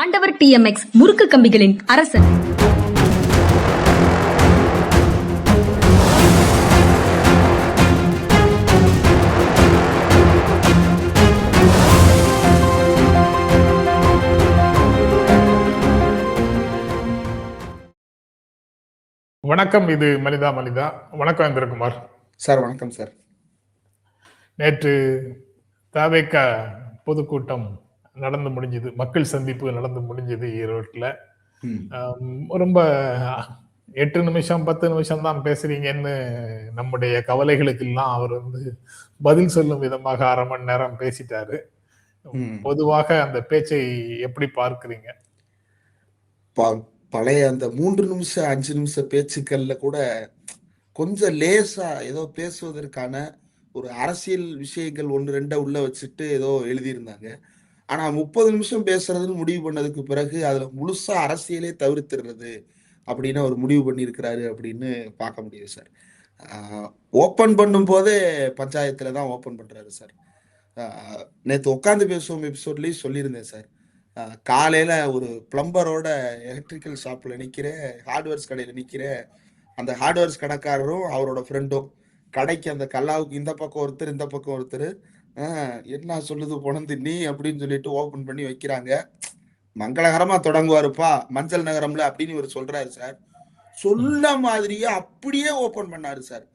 ஆண்டவர் டிஎம்எக்ஸ் முறுக்கு கம்பிகளின் அரசன். வணக்கம் இது மனிதா மனிதா வணக்கம் இந்திரகுமார். சார் வணக்கம் சார். நேற்று தாவேக்க பொதுக்கூட்டம் நடந்து முடிஞ்சது. மக்கள் சந்திப்பு நடந்து முடிஞ்சது ஈரோட்டில். ரொம்ப எட்டு நிமிஷம் பத்து நிமிஷம் தான் பேசுறீங்கன்னு நம்முடைய கவலைகளுக்கெல்லாம் அவர் வந்து பதில் சொல்லும் விதமாக அரை மணி நேரம் பேசிட்டாரு. பொதுவாக அந்த பேச்சை எப்படி பார்க்கிறீங்க? பழைய அந்த மூன்று நிமிஷம் அஞ்சு நிமிஷம் பேச்சுக்கள்ல கூட கொஞ்சம் லேசா ஏதோ பேசுவதற்கான ஒரு அரசியல் விஷயங்கள் ஒன்று ரெண்டை உள்ள வச்சுட்டு ஏதோ எழுதியிருந்தாங்க. ஆனா முப்பது நிமிஷம் பேசுறதுன்னு முடிவு பண்ணதுக்கு பிறகு அதுல முழுசா அரசியலே தவிர்த்துடுறது அப்படின்னு அவர் முடிவு பண்ணியிருக்கிறாரு அப்படின்னு பார்க்க முடியுது சார். ஓப்பன் பண்ணும் போதே பஞ்சாயத்துல தான் ஓப்பன் பண்றாரு சார். நேற்று உட்காந்து பேசுவோம் எபிசோட்லயும் சொல்லியிருந்தேன் சார். காலையில் காலையில ஒரு பிளம்பரோட எலக்ட்ரிக்கல் ஷாப்ல நிக்கிற ஹார்ட்வேர்ஸ் கடையில நிக்கிற அந்த ஹார்ட்வேர்ஸ் கடைக்காரரும் அவரோட ஃப்ரெண்டும் கடைக்கு அந்த கல்லாவுக்கு இந்த பக்கம் ஒருத்தர் இந்த பக்கம் ஒருத்தர். என்ன சொல்லுது பொணந்து நீ அப்படின்னு சொல்லிட்டு ஓபன் பண்ணி வைக்கிறாங்க. மங்களகரமா தொடங்குவாருப்பா மஞ்சள் நகரம்ல அப்படின்னு இவர் சொல்றாரு சார். சொன்ன மாதிரியே அப்படியே ஓபன் பண்ணாரு சார்.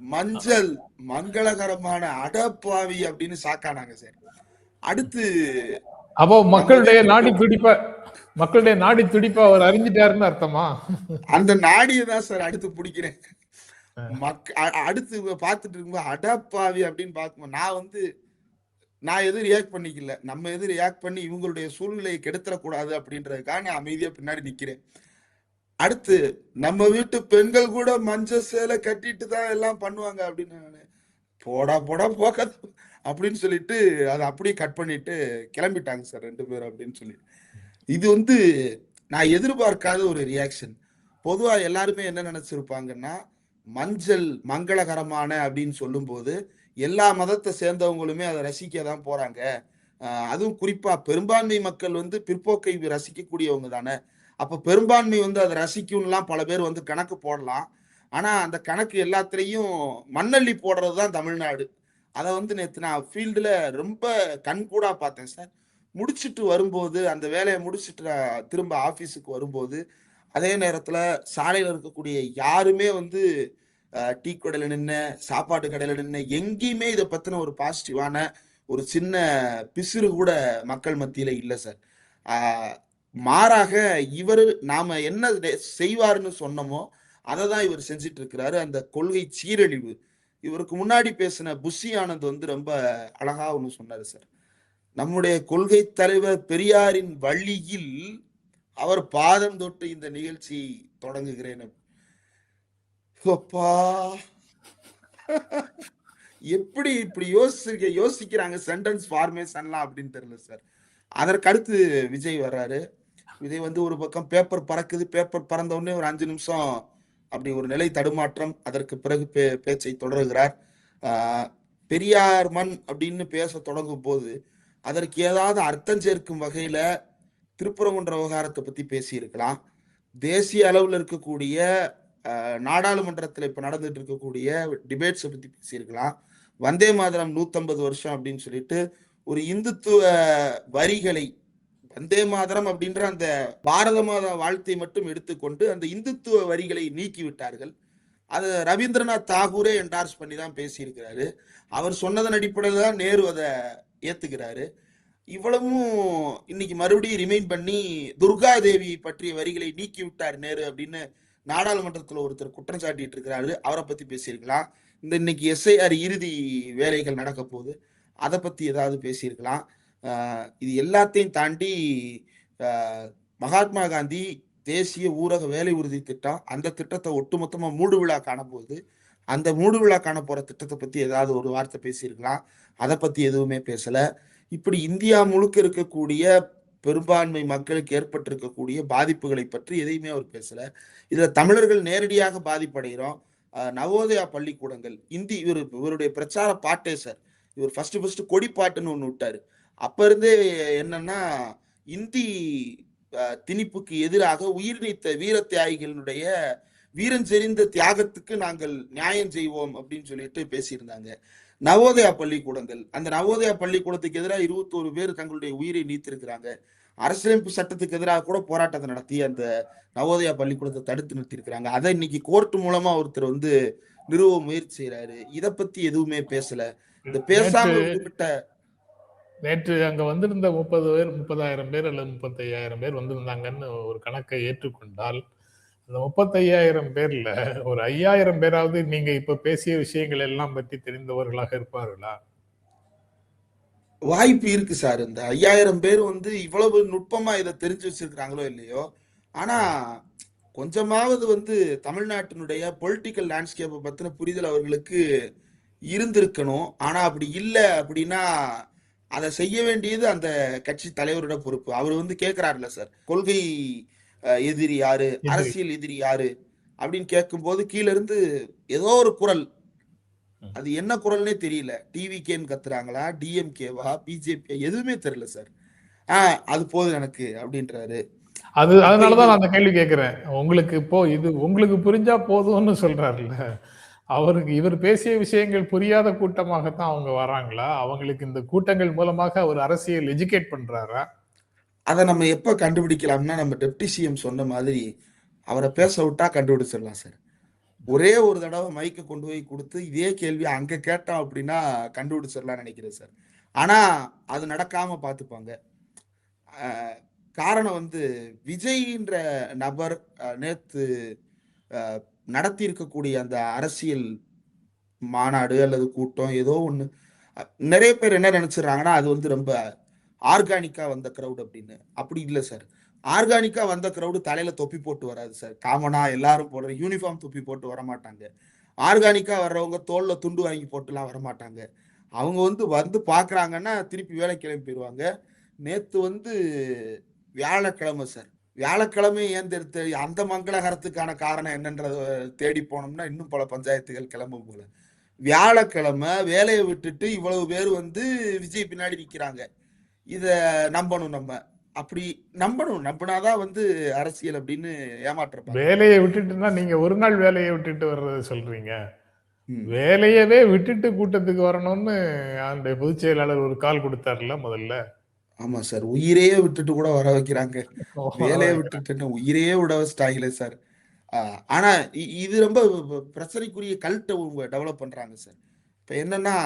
மஞ்சள் மங்களகரமான அடப்பாவி அப்படின்னு சாக்கானாங்க சார். அடுத்து அப்போ மக்களுடைய நாடி துடிப்ப மக்களுடைய நாடி துடிப்ப அவர் அறிஞ்சிட்டாருன்னு அர்த்தமா? அந்த நாடியை தான் சார் அடுத்து பிடிக்கிறேன். மக்க அ- அடுத்து பார்த்துட்டு இருக்கும்போது அடப்பாவி அப்படின்னு பார்க்கும்போது நான் வந்து நான் எதுவும் ரியாக்ட் பண்ணிக்கல. நம்ம எதுவும் ரியாக்ட் பண்ணி இவங்களுடைய சூழ்நிலையை கெடுத்துடக்கூடாது அப்படின்றதுக்காக நான் அமைதியா பின்னாடி நிக்கிறேன். அடுத்து நம்ம வீட்டு பெண்கள் கூட மஞ்சள் சேலை கட்டிட்டு தான் எல்லாம் பண்ணுவாங்க அப்படின்னு போடா போடா போக அப்படின்னு சொல்லிட்டு அதை அப்படியே கட் பண்ணிட்டு கிளம்பிட்டாங்க சார் ரெண்டு பேரும் அப்படின்னு சொல்லி. இது வந்து நான் எதிர்பார்க்காத ஒரு ரியாக்ஷன் பொதுவாக எல்லாருமே என்ன நினைச்சிருப்பாங்கன்னா மஞ்சள் மங்களகரமான அப்படின்னு சொல்லும்போது எல்லா மதத்தை சேர்ந்தவங்களுமே அதை ரசிக்க தான் போறாங்க அதுவும் குறிப்பா பெரும்பான்மை மக்கள் வந்து பிற்போக்கை ரசிக்கக்கூடியவங்க தானே. அப்ப பெரும்பான்மை வந்து அதை ரசிக்கும்லாம் பல பேர் வந்து கணக்கு போடலாம். ஆனா அந்த கணக்கு எல்லாத்துலேயும் மண்ணள்ளி போடுறது தான் தமிழ்நாடு. அதை வந்து நேற்று நான் ஃபீல்டில் ரொம்ப கண்கூடா பார்த்தேன் சார். முடிச்சிட்டு வரும்போது அந்த வேலையை முடிச்சிட்டு திரும்ப ஆஃபீஸுக்கு வரும்போது அதே நேரத்தில் சாலையில் இருக்கக்கூடிய யாருமே வந்து டீ கடையில் நின்று சாப்பாட்டு கடையில் நின்று எங்கேயுமே இதை பற்றின ஒரு பாசிட்டிவான ஒரு சின்ன பிசுறு கூட மக்கள் மத்தியில் இல்லை சார். மாறாக இவர் நாம என்ன செய்வாருன்னு சொன்னோமோ அதை தான் இவர் செஞ்சிட்டு இருக்கிறாரு அந்த கொள்கை சீரழிவு. இவருக்கு முன்னாடி பேசின புஷி ஆனந்த் வந்து ரொம்ப அழகா ஒன்று சொன்னாரு சார். நம்முடைய கொள்கை தலைவர் பெரியாரின் வழியில் அவர் பாதம் தொட்டு இந்த நிகழ்ச்சி தொடங்குகிறேன் அப்பா. எப்படி இப்படி யோசிக்க யோசிக்கிறாங்க சென்டென்ஸ் ஃபார்மேஷன்லாம் அப்படின்னு தெரியல சார் அதற்கடுத்து விஜய் வர்றாரு. விஜய் வந்து ஒரு பக்கம் பேப்பர் பறக்குது பேப்பர் பறந்த உடனே ஒரு அஞ்சு நிமிஷம் அப்படி ஒரு நிலை தடுமாற்றம் அதற்கு பிறகு பே பேச்சை தொடர்கிறார். பெரியார் மண் அப்படின்னு பேச தொடங்கும் போது அதற்கு ஏதாவது அர்த்தம் சேர்க்கும் வகையில திருப்பரங்குன்ற விவகாரத்தை பத்தி பேசியிருக்கலாம். தேசிய அளவில் இருக்கக்கூடிய நாடாளுமன்றத்தில் இப்போ நடந்துட்டு இருக்கக்கூடிய டிபேட்ஸை பற்றி பேசியிருக்கலாம். வந்தே மாதரம் நூத்தம்பது வருஷம் அப்படின்னு சொல்லிட்டு ஒரு இந்துத்துவ வரிகளை வந்தே மாதரம் அப்படின்ற அந்த பாரத மாதா வாழ்த்தை மட்டும் எடுத்துக்கொண்டு அந்த இந்துத்துவ வரிகளை நீக்கி விட்டார்கள் அது ரவீந்திரநாத் தாகூரே என்டார்ஸ் பண்ணி தான் பேசியிருக்கிறாரு. அவர் சொன்னதன் அடிப்படையில் தான் நேரு அதை ஏத்துக்கிறாரு. இவ்வளவும் இன்னைக்கு மறுபடியும் ரிமைண்ட் பண்ணி துர்கா தேவி பற்றிய வரிகளை நீக்கி விட்டார் நேரு அப்படின்னு நாடாளுமன்றத்தில் ஒருத்தர் குற்றம் சாட்டிட்டு இருக்கிறாரு. அவரை பத்தி பேசியிருக்கலாம். இந்த இன்னைக்கு எஸ்ஐஆர் இறுதி வேலைகள் நடக்க போகுது. அதை பத்தி ஏதாவது பேசியிருக்கலாம். இது எல்லாத்தையும் தாண்டி மகாத்மா காந்தி தேசிய ஊரக வேலை உறுதி திட்டம் அந்த திட்டத்தை ஒட்டுமொத்தமா மூடு விழா காண அந்த மூடு விழா காண போற திட்டத்தை பத்தி ஏதாவது ஒரு வார்த்தை பேசியிருக்கலாம். அதை பத்தி எதுவுமே பேசல. இப்படி இந்தியா முழுக்க இருக்கக்கூடிய பெரும்பான்மை மக்களுக்கு ஏற்பட்டிருக்கக்கூடிய பாதிப்புகளை பற்றி எதையுமே அவர் பேசல. இதுல தமிழர்கள் நேரடியாக பாதிப்படைகிறோம். நவோதயா பள்ளிக்கூடங்கள் இந்தி இவர் இவருடைய பிரச்சார பாட்டே சார். இவர் ஃபர்ஸ்ட் ஃபர்ஸ்ட் கொடி பாட்டுன்னு ஒன்று விட்டாரு. அப்ப இருந்தே என்னன்னா இந்தி திணிப்புக்கு எதிராக உயிர் நீத்த வீர தியாகிகளுடைய வீரஞ்செறிந்த தியாகத்துக்கு நாங்கள் நியாயம் செய்வோம் அப்படின்னு சொல்லிட்டு பேசியிருந்தாங்க. நவோதயா பள்ளிக்கூடங்கள். அந்த நவோதயா பள்ளிக்கூடத்துக்கு எதிராக இருபத்தோரு பேர் தங்களுடைய உயிரை நீத்திருக்கிறாங்க. அரசியலமைப்பு சட்டத்துக்கு எதிராக கூட போராட்டத்தை நடத்தி அந்த நவோதயா பள்ளிக்கூடத்தை தடுத்து நிறுத்தியிருக்கிறாங்க. அதை இன்னைக்கு கோர்ட் மூலமா ஒருத்தர் வந்து நிறுவ முயற்சி செய்யறாரு இத பத்தி எதுவுமே பேசல. இந்த பேசாம நேற்று அங்க வந்திருந்த முப்பது பேர் முப்பதாயிரம் பேர் அல்லது முப்பத்தையாயிரம் பேர் வந்திருந்தாங்கன்னு ஒரு கணக்கை ஏற்றுக்கொண்டால் அந்த முப்பத்தையாயிரம் பேர்ல ஒரு ஐயாயிரம் பேராவது நீங்க இப்ப பேசிய விஷயங்கள் எல்லாம் பற்றி தெரிந்தவர்களாக இருப்பார்களா? வாய்ப்பு இருக்கு சார். இந்த ஐயாயிரம் பேர் வந்து இவ்வளவு நுட்பமா இதை தெரிஞ்சு வச்சிருக்கிறாங்களோ இல்லையோ? ஆனா கொஞ்சமாவது வந்து தமிழ்நாட்டினுடைய பொலிட்டிக்கல் லேண்ட்ஸ்கேப்பை பத்தின புரிதல் அவர்களுக்கு இருந்திருக்கணும். ஆனா அப்படி இல்லை அப்படின்னா அதை செய்ய வேண்டியது அந்த கட்சி தலைவரோட பொறுப்பு. அவர் வந்து கேட்கிறாருல்ல சார். கொள்கை எதிரி யாரு? அரசியல் எதிரி யாரு? அப்படின்னு கேட்கும்போது கீழ இருந்து ஏதோ ஒரு குரல். அது என்ன குரல்னே தெரியல. டிவிகேன்னு கத்துறாங்களா? டிஎம்கேவா பிஜேபி எதுவுமே தெரியல சார் ஆ அது போதும் எனக்கு அப்படின்றாரு. அது அதனாலதான் நான் அந்த கேள்வி கேட்கிறேன். உங்களுக்கு இப்போ இது உங்களுக்கு புரிஞ்சா போதும்னு சொல்றாருல்ல. அவருக்கு இவர் பேசிய விஷயங்கள் புரியாத கூட்டமாகத்தான் அவங்க வராங்களா? அவங்களுக்கு இந்த கூட்டங்கள் மூலமாக அவர் அரசியல் எஜுகேட் பண்றாரா? அதை நம்ம எப்போ கண்டுபிடிக்கலாம்னா நம்ம டெப்டி சிஎம் சொன்ன மாதிரி அவரை பேச விட்டா கண்டுபிடிச்சிடலாம் சார். ஒரே ஒரு தடவை மைக்கை கொண்டு போய் கொடுத்து இதே கேள்வி அங்கே கேட்டோம் அப்படின்னா கண்டுபிடிச்சிடலாம்னு நினைக்கிறேன் சார். ஆனால் அது நடக்காம பார்த்துப்பாங்க. காரணம் வந்து விஜய்ன்ற நபர் நேற்று நடத்தி இருக்கக்கூடிய அந்த அரசியல் மாநாடு அல்லது கூட்டம் ஏதோ ஒன்று நிறைய பேர் என்ன நினச்சிடுறாங்கன்னா அது வந்து ரொம்ப ஆர்கானிக்காக வந்த க்ரௌடு அப்படின்னு. அப்படி இல்லை சார் ஆர்கானிக்காக வந்த க்ரௌடு தலையில் தொப்பி போட்டு வராது சார் காமனாக எல்லாரும் போடுற யூனிஃபார்ம் தொப்பி போட்டு வர மாட்டாங்க ஆர்கானிக்காக வர்றவங்க தோளில் துண்டு வாங்கி போட்டுலாம் வர மாட்டாங்க அவங்க வந்து வந்து பார்க்குறாங்கன்னா திருப்பி வேலை கிளம்பி போயிடுவாங்க நேற்று வந்து வியாழக்கிழமை சார் வியாழக்கிழமை ஏந்தெடுத்து அந்த மங்களகரத்துக்கான காரணம் என்னன்றத தேடி போனோம்னா இன்னும் பல பஞ்சாயத்துகள் கிளம்பும் போல. வியாழக்கிழமை வேலையை விட்டுட்டு இவ்வளவு பேர் வந்து விஜய் பின்னாடி நிற்கிறாங்க இத நம்பணும் நம்ம. அப்படி நம்பணும். நம்பினாதான் வந்து அரசியல் அப்படின்னு ஏமாற்றப்பாங்க வேலையை விட்டுட்டுன்னா நீங்க ஒரு நாள் வேலையை விட்டுட்டு வர்றதை சொல்றீங்க. வேலையவே விட்டுட்டு கூட்டத்துக்கு வரணும்னு அந்த பொதுச் செயலாளர் ஒரு கால் கொடுத்தாருல முதல்ல? ஆமா சார். உயிரையே விட்டுட்டு கூட வர வைக்கிறாங்க. வேலையை விட்டுட்டு உயிரையே விட வச்சிட்டாங்களே சார். ஆனா இது ரொம்ப பிரச்சனைக்குரிய கல்ட்டை டெவலப் பண்றாங்க சார். இப்ப என்னன்னா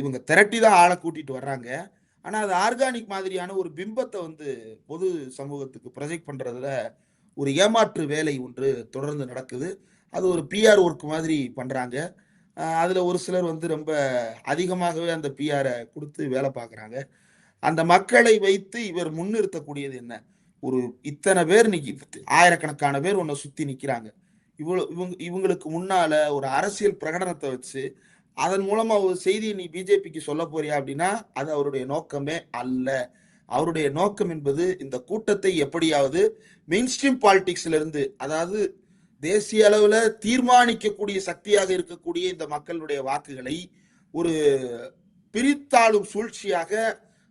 இவங்க திரட்டி தான் ஆளை கூட்டிட்டு வர்றாங்க. ஆனால் அது ஆர்கானிக் மாதிரியான ஒரு பிம்பத்தை வந்து பொது சமூகத்துக்கு ப்ரொஜெக்ட் பண்ணுறதுல ஒரு ஏமாற்று வேலை ஒன்று தொடர்ந்து நடக்குது. அது ஒரு பிஆர் ஒர்க் மாதிரி பண்ணுறாங்க அதில் ஒரு சிலர் வந்து ரொம்ப அதிகமாகவே அந்த பிஆரை கொடுத்து வேலை பார்க்குறாங்க. அந்த மக்களை வைத்து இவர் முன்னிறுத்தக்கூடியது என்ன? ஒரு இத்தனை பேர் இன்னைக்கு ஆயிரக்கணக்கான பேர் உன்னை சுற்றி நிற்கிறாங்க இவ்வளோ இவங்க இவங்களுக்கு முன்னால் ஒரு அரசியல் பிரகடனத்தை வச்சு அதன் மூலமா ஒரு செய்தியை நீ பிஜேபிக்கு சொல்ல போறியா அப்படின்னா அது அவருடைய நோக்கமே அல்ல. அவருடைய நோக்கம் என்பது இந்த கூட்டத்தை எப்படியாவது மெயின்ஸ்ட்ரீம் பாலிடிக்ஸ்ல இருந்து அதாவது தேசிய அளவுல தீர்மானிக்கக்கூடிய சக்தியாக இருக்கக்கூடிய இந்த மக்களுடைய வாக்குகளை ஒரு பிரித்தாளும் சூழ்ச்சியாக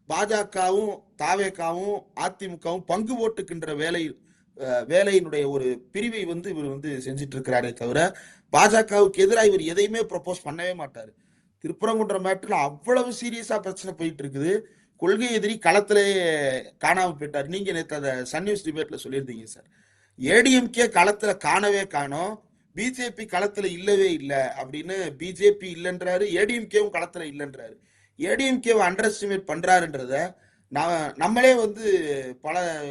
பாஜகவும் தாவேக்காவும் அதிமுகவும் பங்கு போட்டுக்கின்ற வேலை வேலையினுடைய ஒரு பிரிவை வந்து இவர் வந்து செஞ்சிட்டு இருக்கிறாரே தவிர பாஜகவுக்கு எதிராக இவர் எதையுமே ப்ரொபோஸ் பண்ணவே மாட்டாரு. திருப்பரங்குன்ற மேட்டர்ல அவ்வளவு சீரியஸா பிரச்சனை போயிட்டு இருக்குது. கொள்கை எதிரி களத்திலேயே காணாம போயிட்டார். நீங்க நேற்று அதை சன் நியூஸ் டிபேட்ல சொல்லியிருந்தீங்க சார். ஏடிஎம்கே களத்துல காணவே காணோம். பிஜேபி களத்துல இல்லவே இல்லை அப்படின்னு பிஜேபி இல்லைன்றாரு ஏடிஎம்கேவும் களத்துல இல்லைன்றாரு. ஏடிஎம்கேவை அண்டர் எஸ்டிமேட் பண்றாருன்றத நான் நம்மளே வந்து பல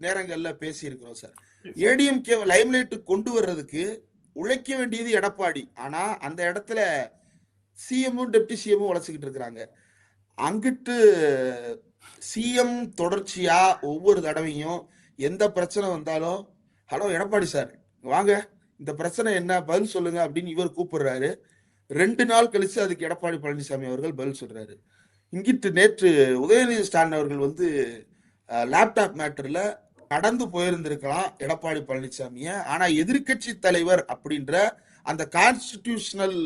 நேரங்கள்ல பேசியிருக்கிறோம் சார். ஏடிஎம்கேவை லைம்லைட்டுக்கு கொண்டு வர்றதுக்கு உழைக்க வேண்டியது எடப்பாடி. ஆனா அந்த இடத்துல சிஎம்மும் டெப்டி சிஎம்மும் உழைச்சிக்கிட்டு இருக்கிறாங்க. அங்கிட்டு சிஎம் தொடர்ச்சியா ஒவ்வொரு தடவையும் எந்த பிரச்சனை வந்தாலும் ஹலோ எடப்பாடி சார் வாங்க. இந்த பிரச்சனை என்ன? பதில் சொல்லுங்க அப்படின்னு இவர் கூப்பிடுறாரு. ரெண்டு நாள் கழிச்சு அதுக்கு எடப்பாடி பழனிசாமி அவர்கள் பதில் சொல்றாரு. இங்கிட்டு நேற்று உதயநிதி ஸ்டாலின் அவர்கள் வந்து லேப்டாப் மேட்டர்ல கடந்து போயிருந்திருக்கலாம் எடப்பாடி பழனிசாமிய ஆனா எதிர்க்கட்சி தலைவர் அப்படின்ற அந்த கான்ஸ்டிடியூஷனல்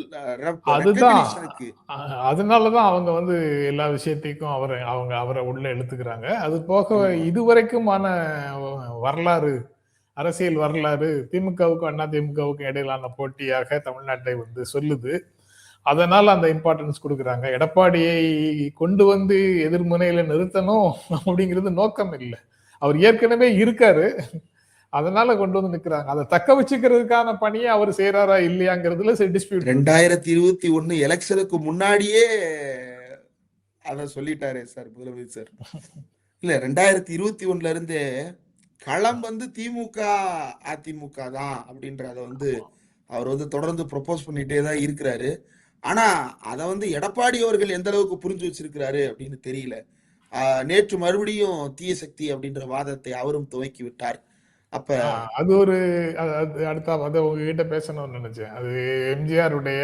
அதனாலதான் அவங்க வந்து எல்லா விஷயத்தையும் அவரை அவங்க அவரை உள்ள எடுத்துக்கிறாங்க. அது போக. இதுவரைக்குமான வரலாறு அரசியல் வரலாறு திமுகவுக்கும் அண்ணா திமுகவுக்கும் இடையிலான போட்டியாக தமிழ்நாட்டை வந்து சொல்லுது. அதனால அந்த இம்பார்ட்டன்ஸ் கொடுக்குறாங்க. எடப்பாடியை கொண்டு வந்து எதிர்முனையில நிறுத்தணும் அப்படிங்கிறது நோக்கம் இல்லை அவர் ஏற்கனவே இருக்காரு. அதனால கொண்டு வந்து நிக்கிறாங்க. அதை தக்க வச்சுக்கிறதுக்கான பணியை அவர் செய்யறாரா இல்லையாங்கிறதுல டிஸ்பியூட் ரெண்டாயிரத்தி இருபத்தி ஒண்ணு எலெக்ஷனுக்கு முன்னாடியே அதை சொல்லிட்டாரே சார் முதலமைச்சர் இல்ல ரெண்டாயிரத்தி இருபத்தி ஒண்ணுல இருந்தே களம் வந்து திமுக அதிமுக தான் அப்படின்றத வந்து அவர் வந்து தொடர்ந்து ப்ரொபோஸ் பண்ணிட்டே தான் இருக்கிறாரு. ஆனா அதை வந்து எடப்பாடி அவர்கள் எந்த அளவுக்கு புரிஞ்சு வச்சிருக்கிறாரு அப்படின்னு தெரியல. நேற்று மறுபடியும் தீய சக்தி அப்படின்ற வாதத்தை அவரும் துவக்கி விட்டார். அப்ப அது ஒரு அடுத்த அதை உங்ககிட்ட பேசணும்னு நினைச்சேன். அது எம்ஜிஆர் உடைய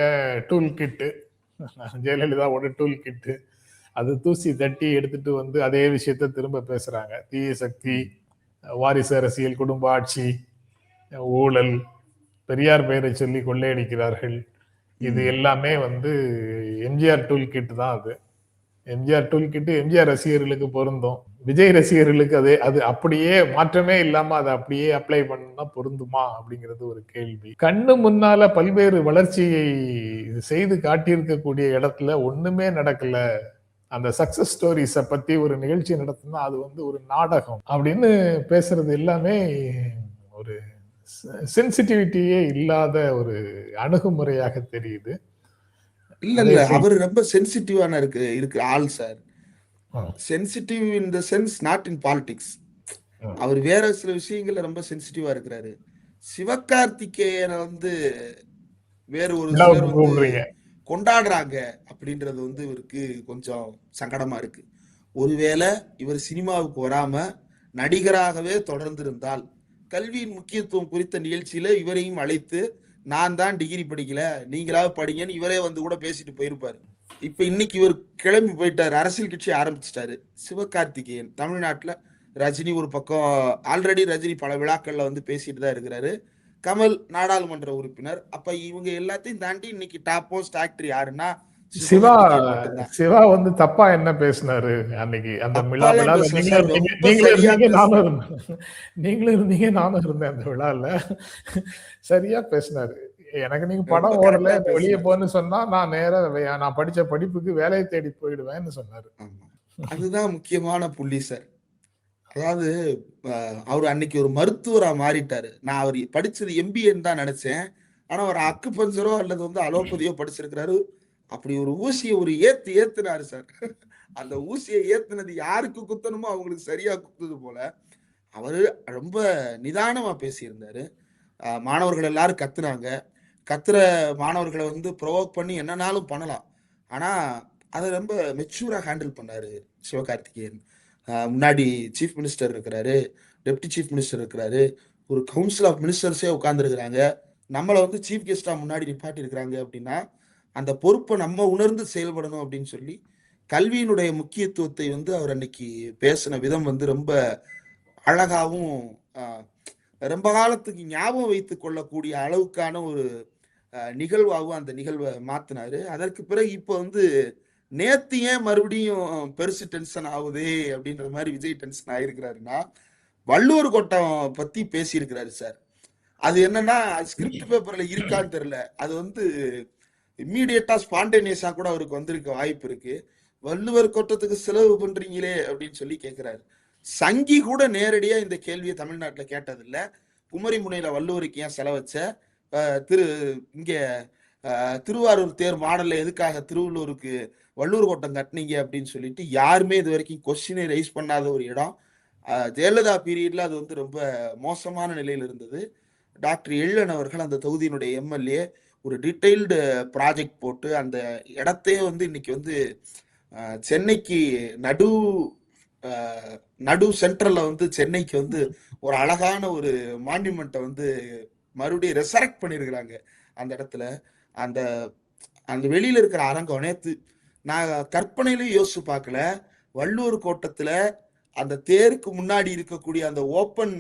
டூல் கிட்டு ஜெயலலிதாவோட டூல் கிட்டு அது தூசி தட்டி எடுத்துட்டு வந்து அதே விஷயத்த திரும்ப பேசுறாங்க. தீய சக்தி வாரிசு அரசியல் குடும்ப ஆட்சி ஊழல் பெரியார் பெயரை சொல்லி கொள்ளையடிக்கிறார்கள். இது எல்லாமே வந்து எம்ஜிஆர் டூல் கிட் தான் அது. எம்ஜிஆர் டூல் கிட்டு எம்ஜிஆர் ரசிகர்களுக்கு பொருந்தும். விஜய் ரசிகர்களுக்கு அதே அது அப்படியே மாற்றமே இல்லாம அதை அப்படியே அப்ளை பண்ணா பொருந்துமா அப்படிங்கிறது ஒரு கேள்வி. கண்ணு முன்னால பல்வேறு வளர்ச்சியை செய்து காட்டியிருக்கக்கூடிய இடத்துல ஒண்ணுமே நடக்கல. அந்த சக்சஸ் ஸ்டோரிஸ பத்தி ஒரு நிகழ்ச்சி நடத்தினா அது வந்து ஒரு நாடகம் அப்படின்னு பேசுறது எல்லாமே ஒரு சென்சிட்டிவிட்டியே இல்லாத ஒரு அணுகுமுறையாக தெரியுது. இல்ல இல்ல. அவர் ரொம்ப சென்சிட்டிவான இருக்கு இருக்கு ஆள் sir. Sensitive in the sense not in politics. அவர் வேற சில விஷயங்கள்ல ரொம்ப சென்சிட்டிவா இருக்கிறாரு. சிவகார்த்திகேயனை வந்து வேற ஒரு கொண்டாடுறாங்க அப்படின்றது வந்து இவருக்கு கொஞ்சம் சங்கடமா இருக்கு. ஒருவேளை இவர் சினிமாவுக்கு வராம நடிகராகவே தொடர்ந்திருந்தால் கல்வியின் முக்கியத்துவம் குறித்த நிகழ்ச்சியில இவரையும் அழைத்து நான் தான் டிகிரி படிக்கல நீங்களாவது படிங்கன்னு இவரே வந்து கூட பேசிட்டு போயிருப்பாரு. இப்ப இன்னைக்கு இவர் கிளம்பி போயிட்டாரு. அரசியல் கட்சி ஆரம்பிச்சிட்டாரு. சிவகார்த்திகேயன். தமிழ்நாட்டுல ரஜினி ஒரு பக்கம் ஆல்ரெடி ரஜினி பல விழாக்கள்ல வந்து பேசிட்டு தான் இருக்கிறாரு. கமல் நாடாளுமன்ற உறுப்பினர். அப்ப இவங்க எல்லாத்தையும் தாண்டி இன்னைக்கு டாப் போஸ்ட் ஆக்டர் யாருன்னா சிவா சிவா வந்து தப்பா என்ன பேசினாரு அன்னைக்கு? அந்த விழா நீங்களும் நானும் இருந்தேன். நீங்களும் இருந்தீங்க நானும் இருந்தேன் அந்த விழால. சரியா பேசினாரு. எனக்கு நீங்க படம் ஓடல வெளியே போன்னு சொன்னா நான் நேரா நான் படிச்ச படிப்புக்கு வேலையை தேடி போயிடுவேன்னு சொன்னாரு. ஆமா. அதுதான் முக்கியமான புள்ளி சார். அதாவது அவர் அன்னைக்கு ஒரு மருத்துவரா மாறிட்டாரு. நான் அவர் படிச்சது எம்பிஏன்னு தான் நினைச்சேன். ஆனா ஒரு அக்கு பஞ்சரோ அல்லது வந்து அலோபதியோ படிச்சிருக்கிறாரு. அப்படி ஒரு ஊசியை ஒரு ஏத்து ஏத்துனாரு சார் அந்த ஊசியை ஏத்துனது யாருக்கு குத்தணுமோ அவங்களுக்கு சரியா குத்துது போல அவரு ரொம்ப நிதானமா பேசியிருந்தாரு. மாணவர்கள் எல்லாரும் கத்துனாங்க. கத்துற மாணவர்களை வந்து ப்ரொவோக் பண்ணி என்னன்னாலும் பண்ணலாம். ஆனா அதை ரொம்ப மெச்சூரா ஹேண்டில் பண்ணாரு சிவகார்த்திகேயன். முன்னாடி சீஃப் மினிஸ்டர் இருக்கிறாரு டெப்டி சீஃப் மினிஸ்டர் இருக்கிறாரு ஒரு கவுன்சில் ஆஃப் மினிஸ்டர்ஸே உட்கார்ந்துருக்கிறாங்க. நம்மளை வந்து சீஃப் கெஸ்டா முன்னாடி நிப்பாட்டி இருக்கிறாங்க அப்படின்னா அந்த பொறுப்பை நம்ம உணர்ந்து செயல்படணும் அப்படின்னு சொல்லி கல்வியினுடைய முக்கியத்துவத்தை வந்து அவர் அன்னைக்கு பேசின விதம் வந்து ரொம்ப அழகாகவும் ரொம்ப காலத்துக்கு ஞாபகம் வைத்து கொள்ளக்கூடிய அளவுக்கான ஒரு நிகழ்வாகவும் அந்த நிகழ்வை மாத்தினாரு. அதற்கு பிறகு இப்போ வந்து நேத்து ஏன் மறுபடியும் பெருசு டென்ஷன் ஆகுதே அப்படின்ற மாதிரி விஜய் டென்ஷன் ஆயிருக்கிறாருன்னா வள்ளுவர் கோட்டம் பத்தி பேசியிருக்கிறாரு சார். அது என்னன்னா ஸ்கிரிப்ட் பேப்பர்ல இருக்கான்னு தெரியல. அது வந்து இம்மீடியட்டா ஸ்பான்டேனியஸா கூட அவருக்கு வந்திருக்க வாய்ப்பு இருக்கு. வள்ளுவர் கோட்டத்துக்கு செலவு பண்றீங்களே அப்படின்னு சொல்லி கேட்கிறாரு சங்கி கூட நேரடியா இந்த கேள்வியை தமிழ்நாட்டுல கேட்டதில்ல. குமரி முனையில வள்ளுவருக்கு ஏன் செலவச்ச? திரு இங்க திருவாரூர் தேர் மாடல்ல எதுக்காக திருவள்ளூருக்கு வள்ளூர் கோட்டம் கட்டினீங்க அப்படின்னு சொல்லிட்டு யாருமே இது வரைக்கும் கொஸ்டினை ரைஸ் பண்ணாத ஒரு இடம். ஜெயலலிதா பீரியட்ல அது வந்து ரொம்ப மோசமான நிலையில் இருந்தது. டாக்டர் எள்ளன் அவர்கள் அந்த தொகுதியினுடைய எம்எல்ஏ ஒரு டீட்டெயில்டு ப்ராஜெக்ட் போட்டு அந்த இடத்தையே வந்து இன்னைக்கு வந்து சென்னைக்கு நடு நடு சென்ட்ரல்ல வந்து சென்னைக்கு வந்து ஒரு அழகான ஒரு மான்யூமெண்ட்டை வந்து மறுபடியும் ரெசரக்ட் பண்ணியிருக்கிறாங்க அந்த இடத்துல. அந்த அந்த வெளியில இருக்கிற அரங்கம் நேத்து நான் கற்பனையிலையும் யோசிச்சு பார்க்கல. வள்ளூர் கோட்டத்துல அந்த தேருக்கு முன்னாடி இருக்கக்கூடிய அந்த ஓப்பன்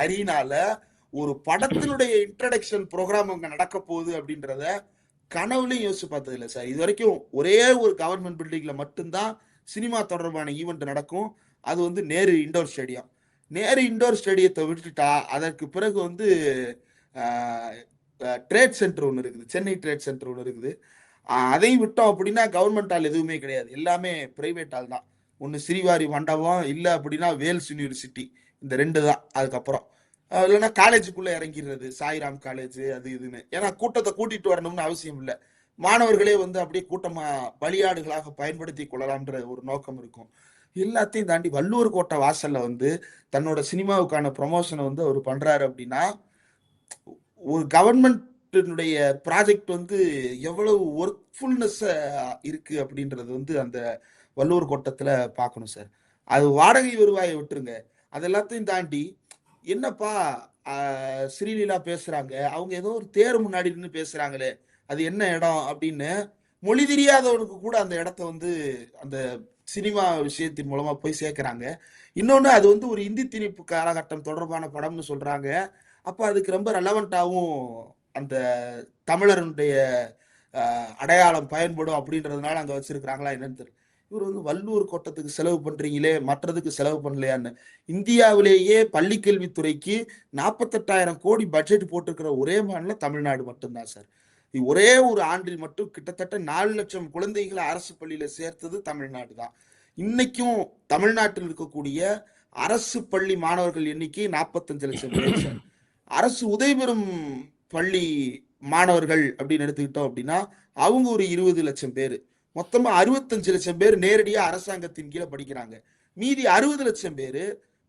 அரீனால ஒரு படத்தினுடைய இன்ட்ரடக்ஷன் ப்ரோக்ராம் அங்க நடக்க போகுது அப்படின்றத கனவுலையும் யோசிச்சு பார்த்தது இல்லை சார் இது வரைக்கும் ஒரே ஒரு கவர்மெண்ட் பில்டிங்ல மட்டும்தான் சினிமா தொடர்பான ஈவெண்ட் நடக்கும். அது வந்து Nehru indoor stadium Nehru indoor ஸ்டேடியத்தை விட்டுட்டா அதற்கு பிறகு வந்து ட்ரேட் சென்டர் ஒன்று இருக்குது. சென்னை ட்ரேட் சென்டர் ஒன்று இருக்குது. அதை அதையும் விட்டோம் அப்படின்னா கவர்மெண்ட் ஆள் எதுவுமே கிடையாது. எல்லாமே பிரைவேட் ஆள் தான். ஒன்று ஸ்ரீவாரி மண்டபம் இல்லை அப்படின்னா வேல்ஸ் யூனிவர்சிட்டி இந்த ரெண்டு தான். அதுக்கப்புறம் இல்லைன்னா காலேஜுக்குள்ளே இறங்கிடுறது. சாய்ராம் காலேஜ் அது இதுன்னு. ஏன்னா கூட்டத்தை கூட்டிட்டு வரணும்னு அவசியம் இல்லை. மாணவர்களே வந்து அப்படியே கூட்டமா பலியாடுகளாக பயன்படுத்தி கொள்ளலாம்ன்ற ஒரு நோக்கம் இருக்கும். எல்லாத்தையும் தாண்டி வள்ளுவர் கோட்டை வாசல்ல வந்து தன்னோட சினிமாவுக்கான ப்ரொமோஷனை வந்து அவர் பண்றாரு அப்படின்னா ஒரு கவர்மெண்ட்டினுடைய ப்ராஜெக்ட் வந்து எவ்வளவு ஒர்க்ஃபுல்னஸ் இருக்கு அப்படின்றது வந்து அந்த வள்ளுவர் கோட்டத்துல பார்க்கணும் சார் அது வாடகை வருவாயை விட்டுருங்க. அதெல்லாத்தையும் தாண்டி என்னப்பா ஸ்ரீலீலா பேசுறாங்க? அவங்க ஏதோ ஒரு தேர் முன்னாடி நின்று பேசுறாங்களே அது என்ன இடம் அப்படின்னு மொழி தெரியாதவனுக்கு கூட அந்த இடத்த வந்து அந்த சினிமா விஷயத்தின் மூலமா போய் சேர்க்கிறாங்க. இன்னொன்னு அது வந்து ஒரு இந்தி திணிப்பு காலகட்டம் தொடர்பான படம்னு சொல்றாங்க. அப்ப அதுக்கு ரொம்ப ரெலவெண்டாகவும் அந்த தமிழருடைய அடையாளம் பயன்படும் அப்படின்றதுனால அங்க வச்சிருக்கிறாங்களா என்னன்னு தெரியல. இவர் வந்து வல்லூர் கோட்டத்துக்கு செலவு பண்றீங்களே மற்றதுக்கு செலவு பண்ணலையான்னு. இந்தியாவிலேயே பள்ளி கல்வித்துறைக்கு நாற்பத்தெட்டாயிரம் கோடி பட்ஜெட் போட்டிருக்கிற ஒரே மாநிலம் தமிழ்நாடு மட்டும்தான் சார். ஒரே ஒரு ஆண்டில் மட்டும் கிட்டத்தட்ட நாலு லட்சம் குழந்தைகளை அரசு பள்ளியில சேர்த்தது தமிழ்நாடு தான். இன்னைக்கும் தமிழ்நாட்டில் இருக்கக்கூடிய அரசு பள்ளி மாணவர்கள் எண்ணிக்கை நாற்பத்தஞ்சு லட்சம் பேர் சார். அரசு உதவி பெறும் பள்ளி மாணவர்கள் அப்படின்னு எடுத்துக்கிட்டோம் அப்படின்னா அவங்க ஒரு இருபது லட்சம் பேர். மொத்தமாக அறுபத்தஞ்சு லட்சம் பேர் நேரடியாக அரசாங்கத்தின் கீழே படிக்கிறாங்க. மீதி அறுபது லட்சம் பேர்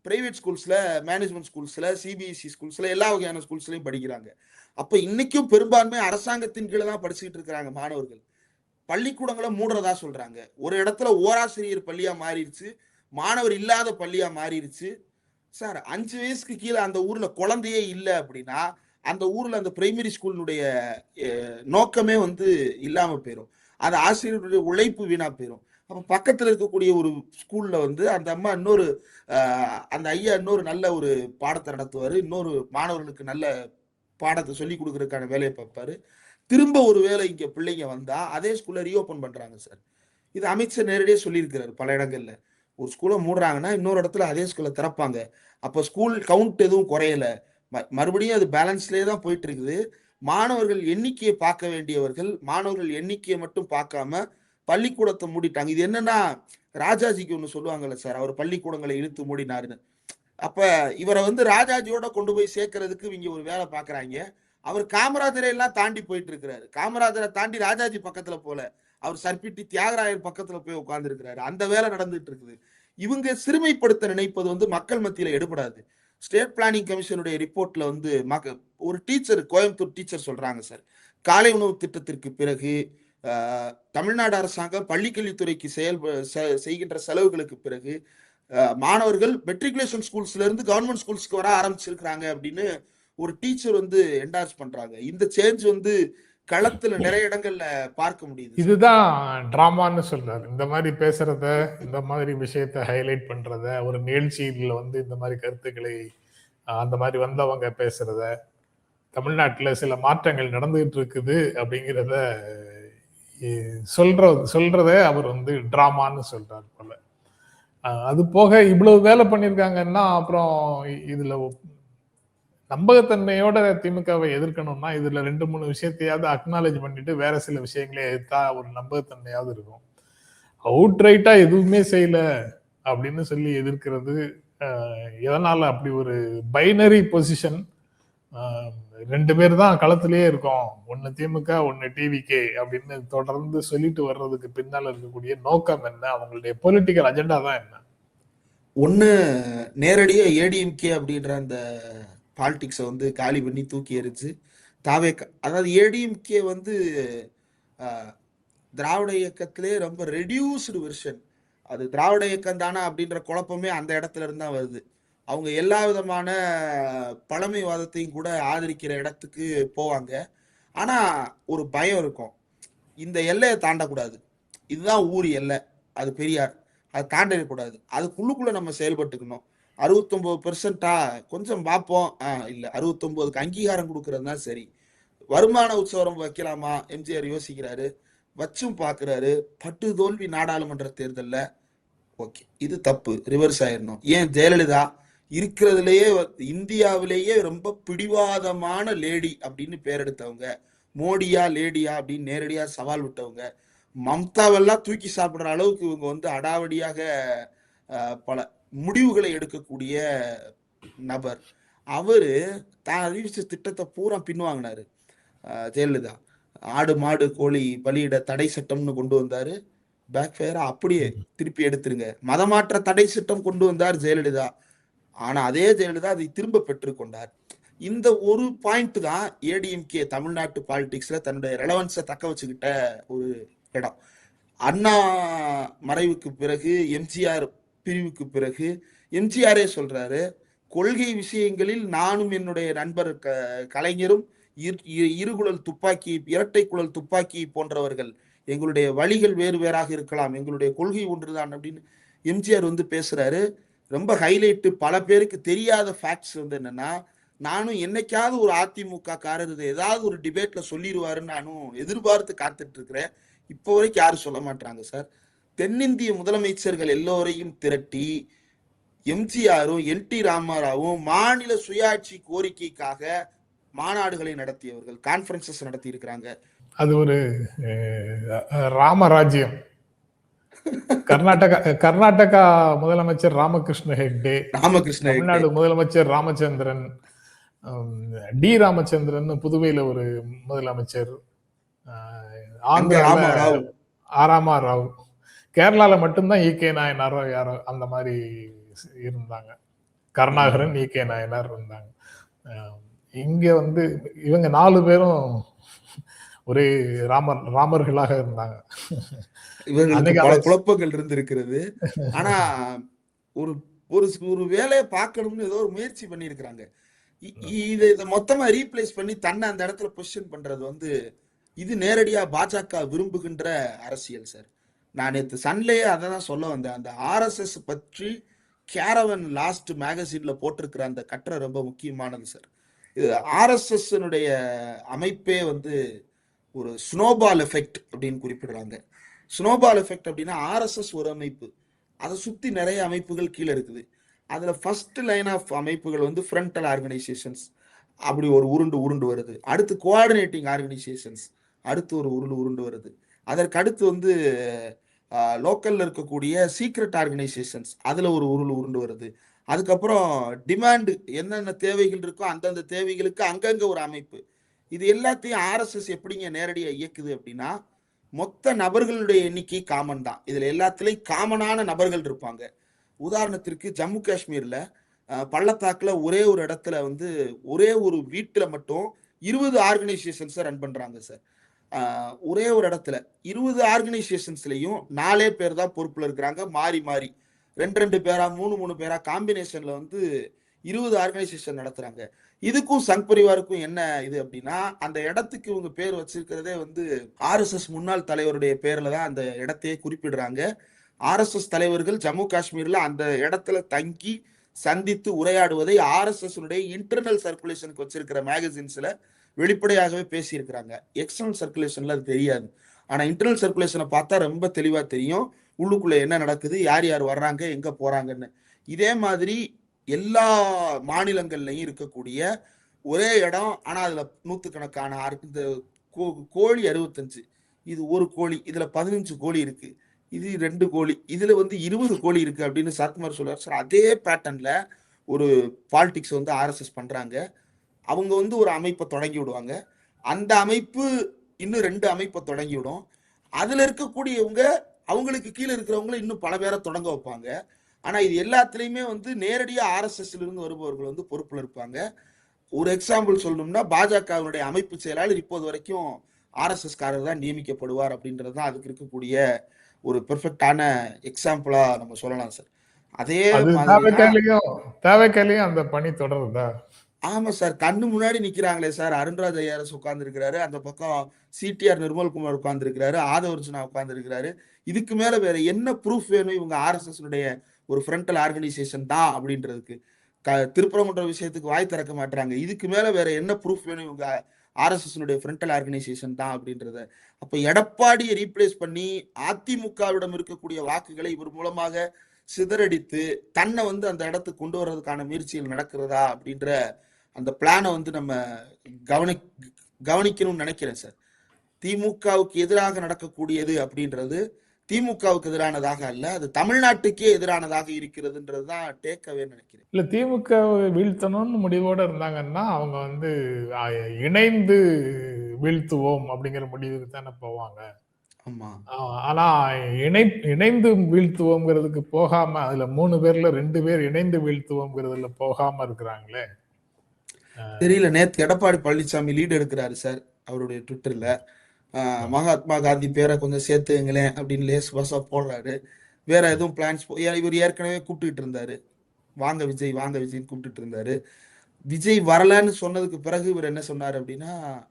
பிரைவேட் ஸ்கூல்ஸில் மேனேஜ்மெண்ட் ஸ்கூல்ஸில் சிபிஎஸ்சி ஸ்கூல்ஸில் எல்லா வகையான ஸ்கூல்ஸ்லையும் படிக்கிறாங்க. அப்போ இன்றைக்கும் பெரும்பான்மை அரசாங்கத்தின் கீழே தான் படிச்சுக்கிட்டு இருக்கிறாங்க மாணவர்கள். பள்ளிக்கூடங்களை மூடுறதா சொல்கிறாங்க ஒரு இடத்துல ஓராசிரியர் பள்ளியாக மாறிடுச்சு. மாணவர் இல்லாத பள்ளியாக மாறிடுச்சு. சார் அஞ்சு வயசுக்கு கீழே அந்த ஊரில் குழந்தையே இல்லை அப்படின்னா அந்த ஊரில் அந்த பிரைமரி ஸ்கூலினுடைய நோக்கமே வந்து இல்லாமல் போயிடும் அந்த ஆசிரியருடைய உழைப்பு வீணா போயிடும் அப்போ பக்கத்தில் இருக்கக்கூடிய ஒரு ஸ்கூலில் வந்து அந்த அம்மா இன்னொரு அந்த ஐயா இன்னொரு நல்ல ஒரு பாடத்தை நடத்துவார். இன்னொரு மாணவர்களுக்கு நல்ல பாடத்தை சொல்லி கொடுக்குறதுக்கான வேலையை பார்ப்பாரு. திரும்ப ஒரு வேலை இங்கே பிள்ளைங்க வந்தால் அதே ஸ்கூல்ல ரீஓப்பன் பண்ணுறாங்க சார். இது அமித்ஷா நேரடியாக சொல்லியிருக்கிறார் பல இடங்களில். ஒரு ஸ்கூலை மூடுறாங்கன்னா இன்னொரு இடத்துல அதே ஸ்கூலை திறப்பாங்க. அப்போ ஸ்கூல் கவுண்ட் எதுவும் குறையல. ம- மறுபடியும் அது பேலன்ஸ்லேயே தான் போயிட்டு இருக்குது. மாணவர்கள் எண்ணிக்கையை பார்க்க வேண்டியவர்கள் மாணவர்கள் எண்ணிக்கையை மட்டும் பார்க்காம பள்ளிக்கூடத்தை மூடிட்டாங்க. இது என்னன்னா ராஜாஜிக்கு ஒன்று சொல்லுவாங்கல்ல சார் அவர் பள்ளிக்கூடங்களை இழுத்து மூடினாருன்னு. அப்ப இவரை வந்து ராஜாஜியோட கொண்டு போய் சேர்க்கறதுக்கு இவங்க ஒரு வேலை பார்க்குறாங்க அவர் காமராஜரை எல்லாம் தாண்டி போயிட்டு இருக்கிறாரு. காமராஜரை தாண்டி ராஜாஜி பக்கத்துல போல. அவர் சர்பிட்டி தியாகராயர் பக்கத்துல போய் உட்கார்ந்து இருக்கிறாரு அந்த வேலை நடந்துட்டு இருக்குது. இவங்க சிறுமைப்படுத்த நினைப்பது வந்து மக்கள் மத்தியில எடுபடாது. ஸ்டேட் பிளானிங் கமிஷனுடைய ரிப்போர்ட்ல வந்து மக்க ஒரு டீச்சர் கோயம்புத்தூர் டீச்சர் சொல்றாங்க சார். காலை உணவு திட்டத்திற்கு பிறகு தமிழ்நாடு அரசாங்கம் பள்ளிக்கல்வித்துறைக்கு செயல் செ- செய்கின்ற செலவுகளுக்கு பிறகு மாணவர்கள் மெட்ரிகுலேஷன் ஸ்கூல்ஸ்ல இருந்து கவர்மெண்ட் ஸ்கூல்ஸ்க்கு வர ஆரம்பிச்சிருக்கிறாங்க அப்படின்னு ஒரு டீச்சர் வந்து என்டார்ஸ் பண்றாங்க. இந்த சேஞ்ச் வந்து களத்துல நிறைய இடங்கள்ல பார்க்க முடியுது இதுதான் டிராமான்னு சொல்றாரு. இந்த மாதிரி பேசுறத இந்த மாதிரி விஷயத்த ஹைலைட் பண்றத ஒரு நிகழ்ச்சியில வந்து இந்த மாதிரி கருத்துக்களை அந்த மாதிரி வந்தவங்க பேசுறத தமிழ்நாட்டில் சில மாற்றங்கள் நடந்துகிட்டு இருக்குது அப்படிங்கிறத சொல்ற சொல்றத அவர் வந்து டிராமான்னு சொல்றாரு போல. அது போக இவ்வளவு வேலை பண்ணியிருக்காங்கன்னா அப்புறம் இ- இதுல நம்பகத்தன்மையோட திமுகவை எதிர்க்கணும்னா இதுல ரெண்டு மூணு விஷயத்தையாவது அக்னாலேஜ் பண்ணிட்டு வேற சில விஷயங்களே எதிர்த்தா ஒரு நம்பகத்தன்மையாவது இருக்கும். அவுட் ரைட்டா எதுவுமே செய்யல அப்படின்னு சொல்லி எதிர்க்கிறது எதனால அப்படி ஒரு பைனரி பொசிஷன் ரெண்டு பேர் தான் களத்திலேயே இருக்கோம். ஒன்னு திமுக ஒன்னு டிவிகே அப்படின்னு தொடர்ந்து சொல்லிட்டு வர்றதுக்கு பின்னால் இருக்கக்கூடிய நோக்கம் என்ன? அவங்களுடைய பொலிட்டிக்கல் அஜெண்டா தான் என்ன? ஒன்னு நேரடியா ஏடிஎம்கே அப்படின்ற அந்த பாலிடிக்ஸை வந்து காலி பண்ணி தூக்கி எறிஞ்சு தாவே அதாவது ஏடிஎம்கே வந்து திராவிட இயக்கத்திலே ரொம்ப ரெடியூஸ்டு வெர்ஷன் அது திராவிட இயக்கம் தானா அப்படின்ற குழப்பமே அந்த இடத்துல இருந்து தான் வருது. அவங்க எல்லா விதமான பழமைவாதத்தையும் கூட ஆதரிக்கிற இடத்துக்கு போவாங்க. ஆனா ஒரு பயம் இருக்கும். இந்த எல்லையை தாண்டக்கூடாது. இதுதான் ஊர் எல்லை. அது பெரியார். அது தாண்டிடக்கூடாது அதுக்குள்ளுக்குள்ள நம்ம செயல்பட்டுக்கணும். அறுபத்தொம்போது பெர்சன்டா கொஞ்சம் பார்ப்போம். ஆ, இல்லை அறுபத்தொம்போதுக்கு அங்கீகாரம் கொடுக்கறது தான் சரி. வருமான உற்சவரம் வைக்கலாமா? எம்ஜிஆர் யோசிக்கிறாரு. வச்சும் பார்க்குறாரு. பட்டு தோல்வி நாடாளுமன்ற தேர்தலில். ஓகே இது தப்பு. ரிவர்ஸ் ஆயிடணும் ஏன் ஜெயலலிதா? இருக்கிறதுலயே வ- இந்தியாவிலேயே ரொம்ப பிடிவாதமான லேடி அப்படின்னு பேர் எடுத்தவங்க. மோடியா லேடியா அப்படின்னு நேரடியாக சவால் விட்டவங்க. மம்தாவெல்லாம் தூக்கி சாப்பிட்ற அளவுக்கு இவங்க வந்து அடாவடியாக பல முடிவுகளை எடுக்கக்கூடிய நபர். அவரு தான் அறிவிச்ச திட்டத்தை பூரா பின்வாங்கினாரு. ஜெயலலிதா. ஆடு மாடு கோழி பலியிட தடை சட்டம்னு கொண்டு வந்தாரு. பேக் ஃபயரா அப்படியே திருப்பி எடுத்துருங்க. மதமாற்ற தடை சட்டம் கொண்டு வந்தார் ஜெயலலிதா. ஆனா அதே ஜெயலலிதா அதை திரும்ப பெற்றுக்கொண்டார் இந்த ஒரு பாயிண்ட் தான் ஏடிஎம்கே தமிழ்நாட்டு பாலிடிக்ஸ்ல தன்னுடைய ரெலவன்ஸை தக்க வச்சுக்கிட்ட ஒரு இடம். அண்ணா மறைவுக்கு பிறகு எம்ஜிஆர் பிரிவுக்கு பிறகு எம்ஜிஆரே சொல்றாரு கொள்கை விஷயங்களில் நானும் என்னுடைய நண்பர் க- கலைஞரும் இரு- இரு- இருகுழல் துப்பாக்கி இரட்டை குழல் துப்பாக்கி போன்றவர்கள். எங்களுடைய வழிகள் வேறு வேறாக இருக்கலாம். எங்களுடைய கொள்கை ஒன்றுதான் அப்படின்னு எம்ஜிஆர் வந்து பேசுறாரு. ரொம்ப ஹைலைட்டு பல பேருக்கு தெரியாத ஃபேக்ட்ஸ் வந்து என்னன்னா நானும் என்னைக்காவது ஒரு அதிமுக காரர் ஏதாவது ஒரு டிபேட்ல சொல்லிடுவாருன்னு நானும் எதிர்பார்த்து காத்துட்டு இருக்கிறேன். இப்போ வரைக்கும் யாரும் சொல்ல மாட்டாங்க சார். தென்னிந்திய முதலமைச்சர்கள் எல்லோரையும் திரட்டி எம்ஜிஆரும் என் டி ராமாராவும் மாநில சுயாட்சி கோரிக்கைக்காக மாநாடுகளை நடத்தியவர்கள் கான்ஃபரன்சஸ் நடத்தி இருக்கிறாங்க அது ஒரு ராமராஜ்யம். கர்நாடகா கர்நாடகா முதலமைச்சர் ராமகிருஷ்ண ஹெக்டே ராமகிருஷ்ண. தமிழ்நாடு முதலமைச்சர் ராமச்சந்திரன் டி. ராமச்சந்திரன் புதுவையில ஒரு முதலமைச்சர் ராமாராவ். ஆராமா ராவ் கேரளால மட்டும்தான் ஈகே நாயனாரோ யாரோ அந்த மாதிரி இருந்தாங்க. கருணாகரன் ஈகே நாயனார் இருந்தாங்க. இங்க வந்து இவங்க நாலு பேரும் ஒரே ராமர் ராமர்களாக இருந்தாங்க. இவர்களுக்கு அன்னைக்கு பல குழப்பங்கள் இருந்திருக்கிறது. ஆனா ஒரு ஒரு ஒரு வேலையை பார்க்கணும்னு ஏதோ ஒரு முயற்சி பண்ணியிருக்கிறாங்க. இதை இதை மொத்தமா ரீப்ளேஸ் பண்ணி தன்னை அந்த இடத்துல பொசிஷன் பண்றது வந்து இது நேரடியா பாஜக விரும்புகின்ற அரசியல் சார். நான் நேற்று சன்லேயே அதை தான் சொல்ல வந்தேன். அந்த ஆர்எஸ்எஸ் பற்றி கேரவன் லாஸ்ட் மேகசீனில் போட்டிருக்கிற அந்த கட்டுரை ரொம்ப முக்கியமானது சார் இது ஆர்எஸ்எஸ்னுடைய அமைப்பே வந்து ஒரு ஸ்னோபால் எஃபெக்ட் அப்படின்னு குறிப்பிடுறாங்க. ஸ்னோபால் எஃபெக்ட் அப்படின்னா ஆர்எஸ்எஸ் ஒரு அமைப்பு. அதை சுற்றி நிறைய அமைப்புகள் கீழே இருக்குது. அதில் ஃபர்ஸ்ட் லைன் ஆஃப் அமைப்புகள் வந்து ஃப்ரண்டல் ஆர்கனைசேஷன்ஸ் அப்படி ஒரு உருண்டு உருண்டு வருது. அடுத்து கோஆர்டினேட்டிங் ஆர்கனைசேஷன்ஸ் அடுத்து ஒரு உருண்டு உருண்டு வருது. அதற்கு அடுத்து வந்து லோக்கல்ல இருக்கக்கூடிய சீக்ரெட் ஆர்கனைசேஷன்ஸ். அதுல ஒரு உருள் உருண்டு வருது. அதுக்கப்புறம் டிமாண்டு என்னென்ன தேவைகள் இருக்கோ அந்தந்த தேவைகளுக்கு அங்கங்க ஒரு அமைப்பு. இது எல்லாத்தையும் ஆர்எஸ்எஸ் எப்படிங்க நேரடியாக இயக்குது அப்படின்னா மொத்த நபர்களுடைய எண்ணிக்கை காமன் தான். இதில் எல்லாத்துலேயும் காமனான நபர்கள் இருப்பாங்க. உதாரணத்திற்கு ஜம்மு காஷ்மீரில் பள்ளத்தாக்கில் ஒரே ஒரு இடத்துல வந்து ஒரே ஒரு வீட்டில் மட்டும் இருபது ஆர்கனைசேஷன்ஸை ரன் பண்ணுறாங்க சார். ஒரே ஒரு இடத்துல இருபது ஆர்கனைசேஷன்ஸ்லையும் நாலே பேர் தான் பொறுப்பில் இருக்கிறாங்க. மாறி மாறி. ரெண்டு ரெண்டு பேரா மூணு மூணு பேரா காம்பினேஷன்ல வந்து இருபது ஆர்கனைசேஷன் நடத்துறாங்க. இதுக்கும் சங் பரிவாருக்கும் என்ன இது அப்படின்னா அந்த இடத்துக்கு இவங்க பேர் வச்சிருக்கிறதே வந்து ஆர்எஸ்எஸ் முன்னாள் தலைவருடைய பேர்ல தான் அந்த இடத்தையே குறிப்பிடுறாங்க. ஆர்எஸ்எஸ் தலைவர்கள் ஜம்மு காஷ்மீர்ல அந்த இடத்துல தங்கி சந்தித்து உரையாடுவதை ஆர்எஸ்எஸ் இன்டர்னல் சர்க்குலேஷனுக்கு வச்சிருக்கிற மேகசின்ஸ்ல வெளிப்படையாகவே பேசியிருக்கிறாங்க. எக்ஸ்டர்னல் சர்க்குலேஷன்ல அது தெரியாது. ஆனா இன்டர்னல் சர்க்குலேஷனை பார்த்தா ரொம்ப தெளிவா தெரியும். உள்ளுக்குள்ள என்ன நடக்குது? யார் யார் வர்றாங்க? எங்க போறாங்கன்னு. இதே மாதிரி எல்லா மாநிலங்கள்லையும் இருக்கக்கூடிய ஒரே இடம் ஆனா அதுல நூத்துக்கணக்கான இந்த கோ- கோழி அறுபத்தஞ்சு. இது ஒரு கோழி இதுல பதினஞ்சு கோழி இருக்கு. இது ரெண்டு கோழி இதுல வந்து இருபது கோழி இருக்கு அப்படின்னு சரத்குமார் சொல்றாரு. சார் அதே பேட்டர்ன்ல ஒரு பாலிடிக்ஸ் வந்து ஆர்எஸ்எஸ் பண்றாங்க. அவங்க வந்து ஒரு அமைப்பை தொடங்கி விடுவாங்க. அந்த அமைப்பு இன்னும் ரெண்டு அமைப்பை தொடங்கி விடும். அதுல இருக்கக்கூடியவங்க அவங்களுக்கு கீழே இருக்கிறவங்கள இன்னும் பல பேரை தொடங்க வைப்பாங்க. ஆனா இது எல்லாத்துலயுமே வந்து நேரடியா ஆர்எஸ்எஸ்ல இருந்து வருபவர்கள் வந்து பொறுப்புல இருப்பாங்க. ஒரு எக்ஸாம்பிள் சொல்லணும்னா பாஜகவினுடைய அமைப்பு செயலாளர் இப்போது வரைக்கும் ஆர்எஸ்எஸ் காரர் தான் நியமிக்கப்படுவார் அப்படின்றது தான் அதுக்கு இருக்கக்கூடிய ஒரு பெர்ஃபெக்டான எக்ஸாம்பிளா நம்ம சொல்லலாம் சார் அதே தேவைக்காலையும் தேவைக்காலையும் அந்த பணி தொடருதா? ஆமா சார். கண்ணு முன்னாடி நிக்கிறாங்களே சார். அருண்ராஜ் ஐஆர்எஸ் உட்கார்ந்து இருக்கிறாரு அந்த பக்கம் சிடிஆர் நிர்மல்குமார் உட்கார்ந்து இருக்கிறாரு ஆதவர்ஜுனா உட்கார்ந்து இருக்கிறாரு இதுக்கு மேல வேற என்ன ப்ரூஃப் வேணும்? இவங்க ஆர்எஸ்எஸ் ஒரு ஃப்ரண்டல் ஆர்கனைசேஷன் தான் அப்படின்றதுக்கு. க திருப்பரங்குன்ற விஷயத்துக்கு வாய் திறக்க மாட்டாங்க இதுக்கு மேல வேற என்ன ப்ரூஃப் வேணும்? இவங்க ஆர்எஸ்எஸ்னுடைய ஃப்ரண்டல் ஆர்கனைசேஷன் தான் அப்படின்றத. அப்போ எடப்பாடியை ரீப்ளேஸ் பண்ணி அதிமுகவிடம் இருக்கக்கூடிய வாக்குகளை இவர் மூலமாக சிதறடித்து தன்னை வந்து அந்த இடத்துக்கு கொண்டு வர்றதுக்கான முயற்சிகள் நடக்கிறதா அப்படின்ற அந்த பிளானை வந்து நம்ம கவனி கவனிக்கணும்னு நினைக்கிறேன் சார் திமுகவுக்கு எதிராக நடக்கக்கூடியது அப்படின்றது திமுகவுக்கு எதிரானதாக அல்ல அது தமிழ்நாட்டுக்கே எதிரானதாக இருக்கிறதுன்றது தான் டேக்கவே நினைக்கிறேன். இல்ல திமுக வீழ்த்தணும்னு முடிவோட இருந்தாங்கன்னா அவங்க வந்து இணைந்து வீழ்த்துவோம் அப்படிங்கிற முடிவுக்கு தானே போவாங்க. ஆமா. ஆ, ஆனா இணை இணைந்து வீழ்த்துவோங்கிறதுக்கு போகாம அதுல மூணு பேர்ல ரெண்டு பேர் இணைந்து வீழ்த்துவோங்கிறதுல போகாம இருக்கிறாங்களே. தெரியல நேத்து எடப்பாடி பழனிசாமி லீட் எடுக்கிறாரு சார் அவருடைய ட்விட்டர்ல ஆஹ் மகாத்மா காந்தி பேரை கொஞ்சம் சேர்த்துங்களேன் அப்படின்னு லேஸ் பஸ்ஸா போடுறாரு. வேற எதுவும் பிளான்ஸ் இவர் ஏற்கனவே கூப்பிட்டுட்டு இருந்தாரு. வாங்க விஜய் வாங்க விஜய்னு கூப்பிட்டுட்டு இருந்தாரு. விஜய் வரலன்னு சொன்னதுக்கு பிறகு இவர் என்ன சொன்னார் அப்படின்னா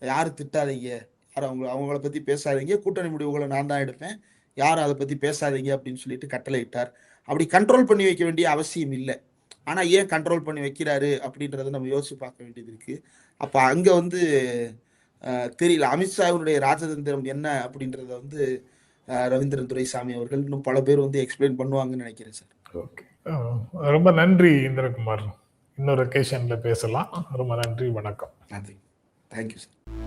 யாரும் திட்டாதீங்க? யாரும் அவங்க அவங்கள பத்தி பேசாதீங்க. கூட்டணி முடிவுகளை நான் தான் எடுப்பேன். யாரும் அதை பத்தி பேசாதீங்க அப்படின்னு சொல்லிட்டு கட்டளையிட்டார். அப்படி கண்ட்ரோல் பண்ணி வைக்க வேண்டிய அவசியம் இல்லை. ஆனா ஏன் கண்ட்ரோல் பண்ணி வைக்கிறாரு அப்படின்றத நம்ம யோசிச்சு பார்க்க வேண்டியது இருக்கு. அப்ப அங்க வந்து தெரியல. அமித்ஷாவினுடைய ராஜதந்திரம் என்ன அப்படின்றத வந்து ரவீந்திரன் துரைசாமி அவர்கள் இன்னும் பல பேர் வந்து எக்ஸ்பிளைன் பண்ணுவாங்கன்னு நினைக்கிறேன் சார். ஓகே. ரொம்ப நன்றி இந்திரகுமார். இன்னொரு ஒகேஷன்ல பேசலாம். ரொம்ப நன்றி. வணக்கம். நன்றி. Thank you sir